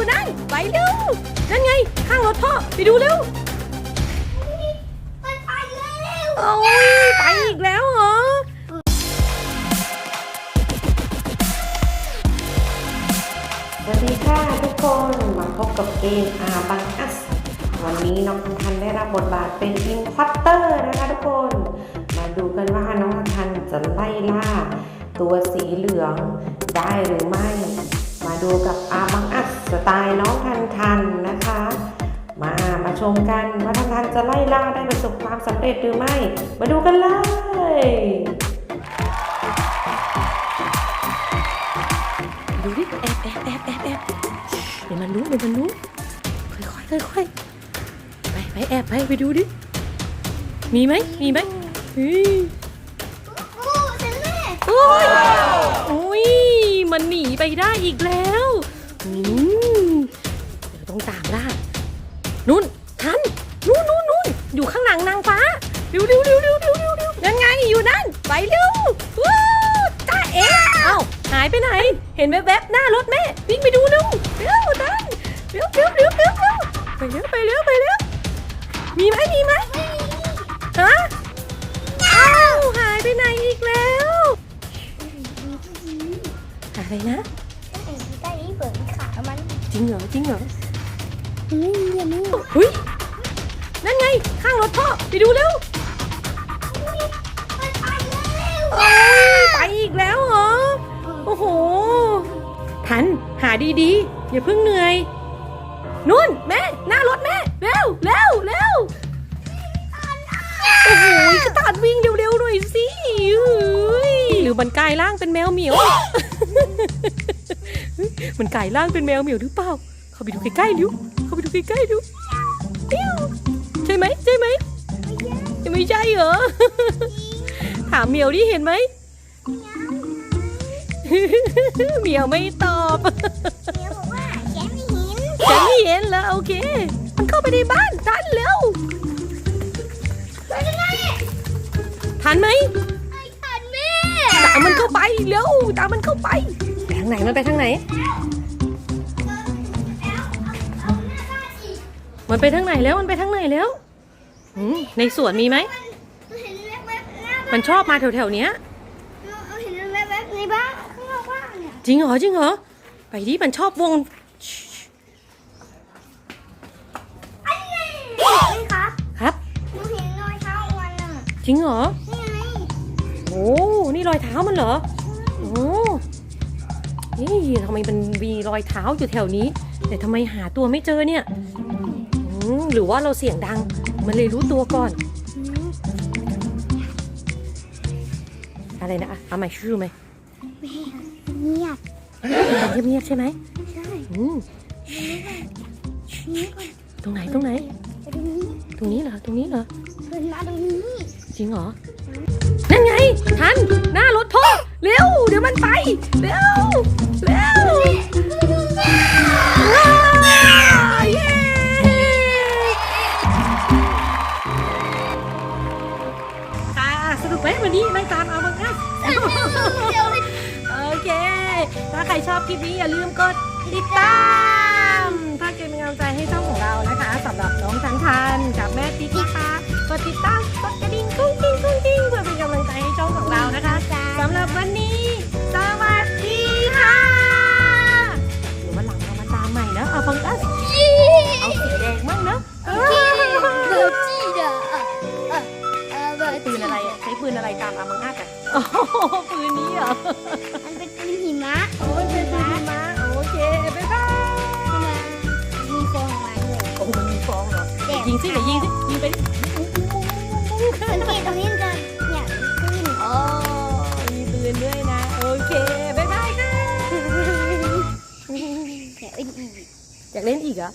อยู่นั่น ไปเร็ว นั่นไง ข้างรถพ่อ ไปดูเร็ว มันไปแล้วโอ้ยไปอีกแล้วเหรอ สวัสดีค่ะทุกคนมาพบกับเกมอาบังอัสวันนี้น้องทันทันได้รับบทบาทเป็นอินควอเตอร์นะคะทุกคน มาดูกันว่าน้องทันทันจะไล่ล่า ตัวสีเหลืองได้หรือไม่ มาดูกับอาบังอัสสไตล์น้องทันทันนะคะ มามาชมกันว่าทันทันจะไล่ล่าได้ประสบความสำเร็จหรือไม่ มาดูกันเลยดูดิแอบแอบแอบแอบแอบเดี๋ยวมันรู้เดี๋ยวมันรู้ค่อยค่อยค่อยค่อยไปไปแอบไปไปดูดิมีไหมมีไหมเฮ้ยโอ้ฉันแม่โอ้ยโอ้ย มันหนีไปได้อีกแล้วอืมเดี๋ยวต้องตามล่านุ่นทันนู่นนู่นนู่นอยู่ข้างหลังนางฟ้าเร็วเร็วเร็วเร็วเร็วเร็วเร็วนั่นไงอยู่นั่น ไปเร็วว้าวจ้าเอ๋เอ้าหายไปไหน เห็นแวบๆหน้ารถแม่วิ่งไปดูเร็วเร็วทันเร็วเร็วเร็วเร็วเร็วไปเร็วไปเร็วไปเร็วมีไหมมีไหมฮะอ้าวหายไปไหนอีกแล้ว อะไรนะไอ้ใต้นี้เปิดขามันจริงเหรอจริงเหรอนี่อย่านี่เฮ้ยนั่นไง ข้างรถพ่อไปดูเร็วมันไปแล้วโอ้ยไปอีกแล้วเหรอโอ้โหทันหาดีๆอย่าเพิ่งเหนื่อยนุ่นแม่หน้ารถแม่เร็วเร็วเร็วโอ้โหกระตานวิ่งเร็วๆหน่อยสิเฮ้ยหรือมันกลายร่างเป็นแมวเหมียว มันกลายร่างเป็นแมวเหมียวหรือเปล่า เข้าไปดูใกล้ๆดิวเข้าไปดูใกล้ๆดิวปิ้วใช่ไหมใช่ไหมไม่ใช่เหรอ ถามเหมียวดิเห็นไหมเหมียวไม่ตอบเดี๋ยวบอกว่าแกไม่เห็นฉันไม่เห็นแล้วโอเค มันเข้าไปในบ้านทันเร็วไปยังไงทันไหมไอ้ทันแม่ ตามมันเข้าไปเร็วตามมันเข้าไปไปทางไหนมันไปทางไหน มันไปทางไหนแล้วมันไปทางไหนแล้วหืมในสวนมีไหมมันเห็นแวบๆหน้าบ้านมันชอบมาแถวๆเนี้ยเราเห็นแวบๆในบ้านข้างนอกบ้านเนี่ยจริงเหรอจริงเหรอไปดิมันชอบวงไอ้ไงนี่ครับครับหนูเห็นรอยเท้ามันอะจริงเหรอ นี่ไงโอ้นี่ รอยเท้ามันเหรอโอ้นี่ทำไมมันมีรอยเท้าอยู่แถวนี้ แต่ทำไมหาตัวไม่เจอเนี่ยอืมหรือว่าเราเสียงดัง มันเลยรู้ตัวก่อน อะไรนะอะเอาใหม่ชื่อไหมเงียบเงียบๆใช่ไหมใช่อืมนี่ก่อนตรงไหนตรงไหนไปตรงนี้ตรงนี้เหรอตรงนี้เหรอเดินมาตรงนี้จริงเหรอ นั่นไงทัน เร็วเร็วว้าวเย้ค่ะสนุกไหมวันนี้นั่งตามเอาบังคับเดี๋ยโอเค ถ้าใครชอบคลิปนี้อย่าลืมกดติดตาม ถ้าเกมเป็นกำลังใจให้ช่องของเรานะคะสำหรับน้องทันทันกับแม่ติ๊ก ปืนอะไรอะใช้ปืนอะไรตามอามังอากันโอ้โหปืนนี้เหรอมันเป็นปืนหิมะโอ้ยเป็นปืนหิมะโอเคบ๊ายบายมีฟองมาด้วยโอ้มันมีฟองเหรอแดดยิงสิเดี๋ยวยิงสิยิงไปดิสังเกตตรงนี้มันจะเนี่ยขึ้นอ๋อมีปืนด้วยนะโอเคบ๊ายบายค่ะเดี๋ยวอีกอยากเล่นอีกเหรอ